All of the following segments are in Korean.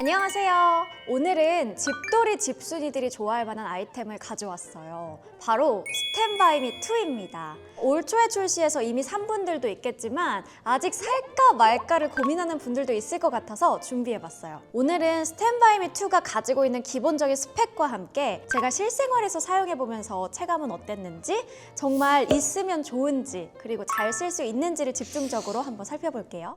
안녕하세요. 오늘은 집돌이 집순이들이 좋아할 만한 아이템을 가져왔어요. 바로 스탠바이미 2입니다. 올 초에 출시해서 이미 산 분들도 있겠지만 아직 살까 말까를 고민하는 분들도 있을 것 같아서 준비해봤어요. 오늘은 스탠바이미 2가 가지고 있는 기본적인 스펙과 함께 제가 실생활에서 사용해보면서 체감은 어땠는지 정말 있으면 좋은지 그리고 잘 쓸 수 있는지를 집중적으로 한번 살펴볼게요.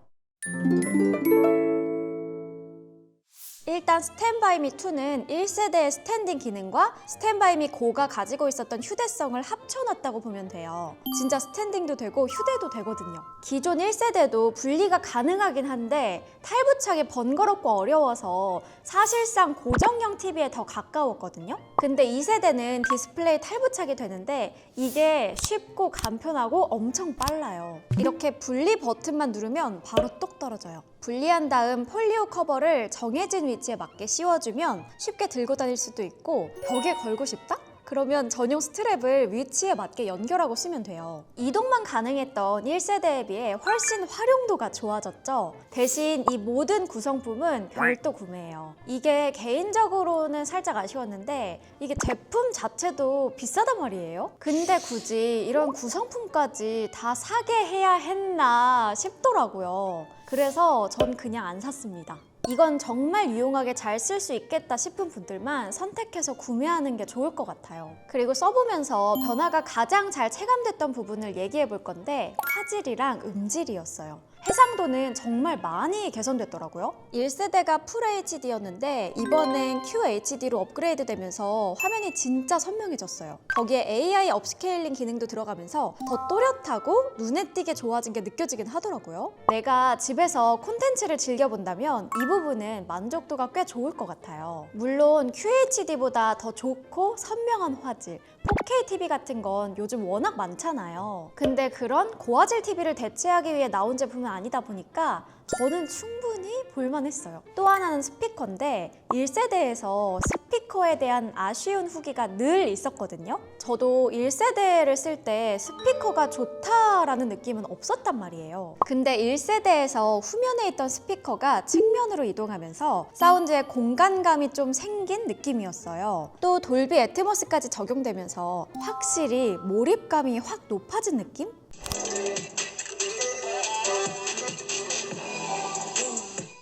일단 스탠바이미 2는 1세대의 스탠딩 기능과 스탠바이미 고가 가지고 있었던 휴대성을 합쳐놨다고 보면 돼요. 진짜 스탠딩도 되고 휴대도 되거든요. 기존 1세대도 분리가 가능하긴 한데 탈부착이 번거롭고 어려워서 사실상 고정형 TV에 더 가까웠거든요. 근데 2세대는 디스플레이 탈부착이 되는데 이게 쉽고 간편하고 엄청 빨라요. 이렇게 분리 버튼만 누르면 바로 똑 떨어져요. 분리한 다음 폴리오 커버를 정해진 위치에 맞게 씌워주면 쉽게 들고 다닐 수도 있고 벽에 걸고 싶다? 그러면 전용 스트랩을 위치에 맞게 연결하고 쓰면 돼요. 이동만 가능했던 1세대에 비해 훨씬 활용도가 좋아졌죠. 대신 이 모든 구성품은 별도 구매해요. 이게 개인적으로는 살짝 아쉬웠는데 이게 제품 자체도 비싸단 말이에요. 근데 굳이 이런 구성품까지 다 사게 해야 했나 싶더라고요. 그래서 전 그냥 안 샀습니다. 이건 정말 유용하게 잘 쓸 수 있겠다 싶은 분들만 선택해서 구매하는 게 좋을 것 같아요. 그리고 써보면서 변화가 가장 잘 체감됐던 부분을 얘기해 볼 건데 화질이랑 음질이었어요. 해상도는 정말 많이 개선됐더라고요. 1세대가 풀 HD였는데 이번엔 QHD로 업그레이드 되면서 화면이 진짜 선명해졌어요. 거기에 AI 업스케일링 기능도 들어가면서 더 또렷하고 눈에 띄게 좋아진 게 느껴지긴 하더라고요. 내가 집에서 콘텐츠를 즐겨본다면 이 부분 은 만족도가 꽤 좋을 것 같아요. 물론 QHD보다 더 좋고 선명한 화질, 4K TV 같은 건 요즘 워낙 많잖아요. 근데 그런 고화질 TV를 대체하기 위해 나온 제품은 아니다 보니까 저는 충분히 볼만했어요. 또 하나는 스피커인데 1세대에서 스피커에 대한 아쉬운 후기가 늘 있었거든요. 저도 1세대를 쓸 때 스피커가 좋다라는 느낌은 없었단 말이에요. 근데 1세대에서 후면에 있던 스피커가 측면으로 이동하면서 사운드에 공간감이 좀 생긴 느낌이었어요. 또 돌비 애트모스까지 적용되면서 확실히 몰입감이 확 높아진 느낌?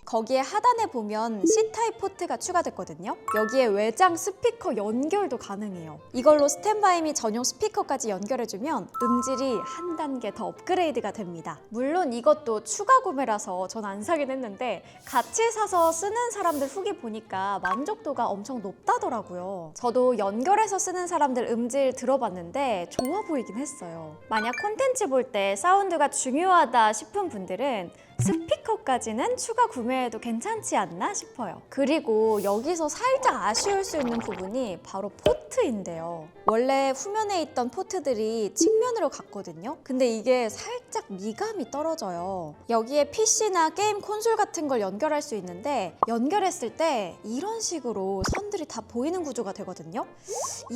거기에 하단에 보면 C타입 포트가 추가됐거든요. 여기에 외장 스피커 연결도 가능해요. 이걸로 스탠바이미 전용 스피커까지 연결해주면 음질이 한 단계 더 업그레이드가 됩니다. 물론 이것도 추가 구매라서 전 안 사긴 했는데 같이 사서 쓰는 사람들 후기 보니까 만족도가 엄청 높다더라고요. 저도 연결해서 쓰는 사람들 음질 들어봤는데 좋아 보이긴 했어요. 만약 콘텐츠 볼 때 사운드가 중요하다 싶은 분들은 스피커까지는 추가 구매해도 괜찮지 않나 싶어요. 그리고 여기서 살짝 아쉬울 수 있는 부분이 바로 포트인데요. 원래 후면에 있던 포트들이 측면으로 갔거든요. 근데 이게 살짝 미감이 떨어져요. 여기에 PC나 게임 콘솔 같은 걸 연결할 수 있는데 연결했을 때 이런 식으로 선들이 다 보이는 구조가 되거든요.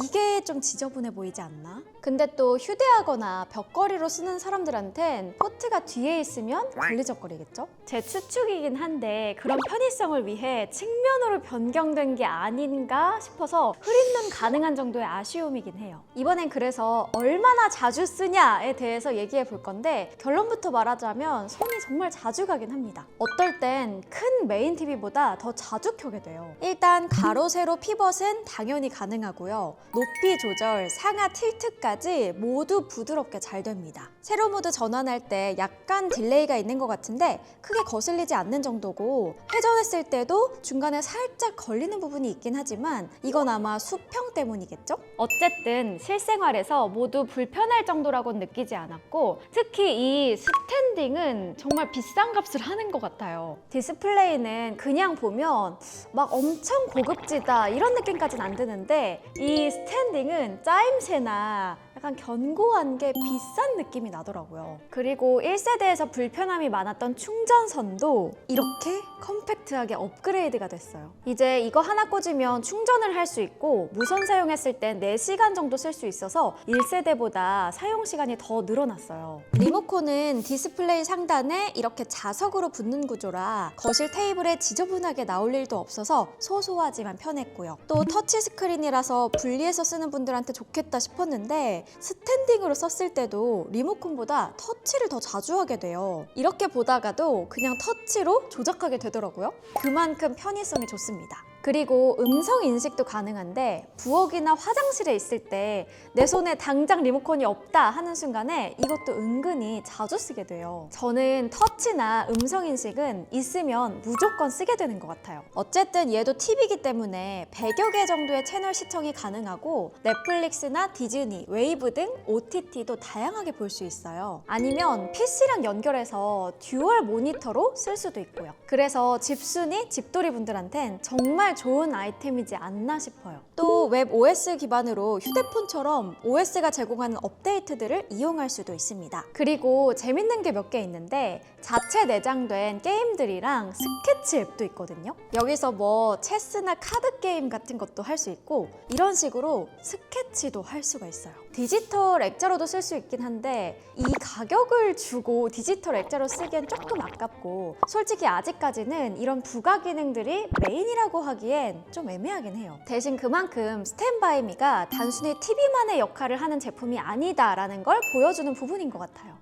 이게 좀 지저분해 보이지 않나? 근데 또 휴대하거나 벽걸이로 쓰는 사람들한텐 포트가 뒤에 있으면 걸리적거리 겠죠? 제 추측이긴 한데 그런 편의성을 위해 측면으로 변경된 게 아닌가 싶어서 흐린눈 가능한 정도의 아쉬움이긴 해요. 이번엔 그래서 얼마나 자주 쓰냐에 대해서 얘기해 볼 건데 결론부터 말하자면 손이 정말 자주 가긴 합니다. 어떨 땐 큰 메인 TV보다 더 자주 켜게 돼요. 일단 가로 세로 피벗은 당연히 가능하고요. 높이 조절, 상하 틸트까지 모두 부드럽게 잘 됩니다. 세로 모드 전환할 때 약간 딜레이가 있는 것 같은데 크게 거슬리지 않는 정도고 회전했을 때도 중간에 살짝 걸리는 부분이 있긴 하지만 이건 아마 수평 때문이겠죠? 어쨌든 실생활에서 모두 불편할 정도라고는 느끼지 않았고 특히 이 스탠딩은 정말 비싼 값을 하는 것 같아요. 디스플레이는 그냥 보면 막 엄청 고급지다 이런 느낌까지는 안 드는데 이 스탠딩은 짜임새나 약간 견고한 게 비싼 느낌이 나더라고요. 그리고 1세대에서 불편함이 많았던 충전선도 이렇게 컴팩트하게 업그레이드가 됐어요. 이제 이거 하나 꽂으면 충전을 할 수 있고 무선 사용했을 땐 4시간 정도 쓸 수 있어서 1세대보다 사용 시간이 더 늘어났어요. 리모컨은 디스플레이 상단에 이렇게 자석으로 붙는 구조라 거실 테이블에 지저분하게 나올 일도 없어서 소소하지만 편했고요. 또 터치 스크린이라서 분리해서 쓰는 분들한테 좋겠다 싶었는데 스탠딩으로 썼을 때도 리모컨보다 터치를 더 자주 하게 돼요. 이렇게 보다가도 그냥 터치로 조작하게 되더라고요. 그만큼 편의성이 좋습니다. 그리고 음성 인식도 가능한데 부엌이나 화장실에 있을 때 내 손에 당장 리모컨이 없다 하는 순간에 이것도 은근히 자주 쓰게 돼요. 저는 터치나 음성 인식은 있으면 무조건 쓰게 되는 것 같아요. 어쨌든 얘도 TV이기 때문에 100여 개 정도의 채널 시청이 가능하고 넷플릭스나 디즈니, 웨이브 등 OTT도 다양하게 볼 수 있어요. 아니면 PC랑 연결해서 듀얼 모니터로 쓸 수도 있고요. 그래서 집순이, 집돌이 분들한텐 정말 좋은 아이템이지 않나 싶어요. 또 웹 OS 기반으로 휴대폰처럼 OS가 제공하는 업데이트들을 이용할 수도 있습니다. 그리고 재밌는 게 몇 개 있는데 자체 내장된 게임들이랑 스케치 앱도 있거든요. 여기서 뭐 체스나 카드 게임 같은 것도 할 수 있고 이런 식으로 스케치도 할 수가 있어요. 디지털 액자로도 쓸 수 있긴 한데 이 가격을 주고 디지털 액자로 쓰기엔 조금 아깝고 솔직히 아직까지는 이런 부가 기능들이 메인이라고 하기엔 좀 애매하긴 해요. 대신 그만큼 스탠바이미가 단순히 TV만의 역할을 하는 제품이 아니다라는 걸 보여주는 부분인 것 같아요.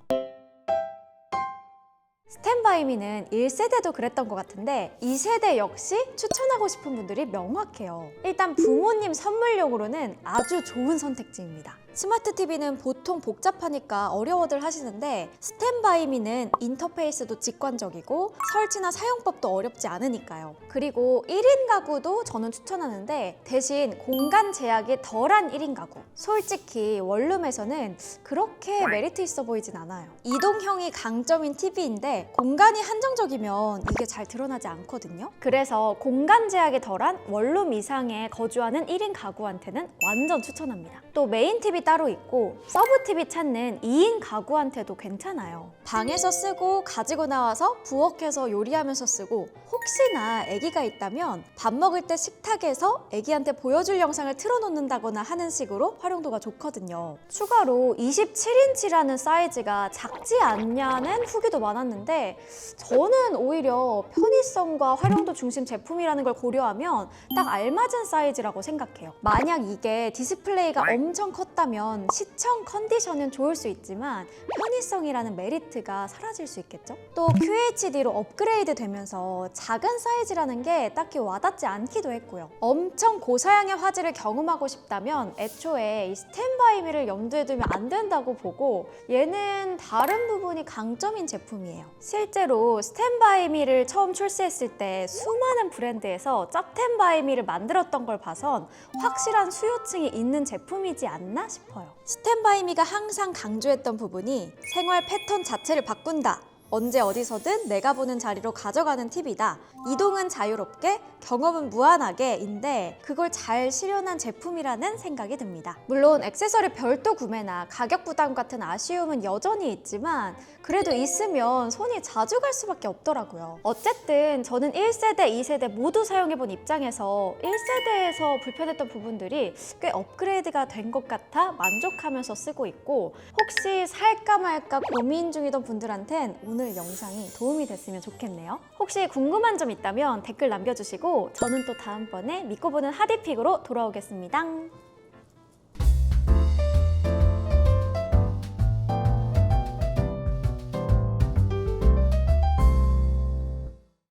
스탠바이미는 1세대도 그랬던 것 같은데 2세대 역시 추천하고 싶은 분들이 명확해요. 일단 부모님 선물용으로는 아주 좋은 선택지입니다. 스마트 TV는 보통 복잡하니까 어려워들 하시는데 스탠바이미는 인터페이스도 직관적이고 설치나 사용법도 어렵지 않으니까요. 그리고 1인 가구도 저는 추천하는데 대신 공간 제약이 덜한 1인 가구. 솔직히 원룸에서는 그렇게 메리트 있어 보이진 않아요. 이동형이 강점인 TV인데 공간이 한정적이면 이게 잘 드러나지 않거든요. 그래서 공간 제약이 덜한 원룸 이상에 거주하는 1인 가구한테는 완전 추천합니다. 또 메인 TV 따로 있고 서브 TV 찾는 2인 가구한테도 괜찮아요. 방에서 쓰고 가지고 나와서 부엌에서 요리하면서 쓰고 혹시나 아기가 있다면 밥 먹을 때 식탁에서 아기한테 보여줄 영상을 틀어놓는다거나 하는 식으로 활용도가 좋거든요. 추가로 27인치라는 사이즈가 작지 않냐는 후기도 많았는데 저는 오히려 편의성과 활용도 중심 제품이라는 걸 고려하면 딱 알맞은 사이즈라고 생각해요. 만약 이게 디스플레이가 엄청 컸다면 시청 컨디션은 좋을 수 있지만 편의성이라는 메리트가 사라질 수 있겠죠? 또 QHD로 업그레이드 되면서 작은 사이즈라는 게 딱히 와닿지 않기도 했고요. 엄청 고사양의 화질을 경험하고 싶다면 애초에 이 스탠바이미를 염두에 두면 안 된다고 보고 얘는 다른 부분이 강점인 제품이에요. 실제로 스탠바이미를 처음 출시했을 때 수많은 브랜드에서 짭텐바이미를 만들었던 걸 봐선 확실한 수요층이 있는 제품이지 않나 싶어요. 스탠바이미가 항상 강조했던 부분이 생활 패턴 자체를 바꾼다. 언제 어디서든 내가 보는 자리로 가져가는 팁이다. 이동은 자유롭게, 경험은 무한하게인데 그걸 잘 실현한 제품이라는 생각이 듭니다. 물론 액세서리 별도 구매나 가격 부담 같은 아쉬움은 여전히 있지만 그래도 있으면 손이 자주 갈 수밖에 없더라고요. 어쨌든 저는 1세대, 2세대 모두 사용해본 입장에서 1세대에서 불편했던 부분들이 꽤 업그레이드가 된 것 같아 만족하면서 쓰고 있고 혹시 살까 말까 고민 중이던 분들한텐 오늘 영상이 도움이 됐으면 좋겠네요. 혹시 궁금한 점 있다면 댓글 남겨주시고 저는 또 다음번에 믿고 보는 하디픽으로 돌아오겠습니다.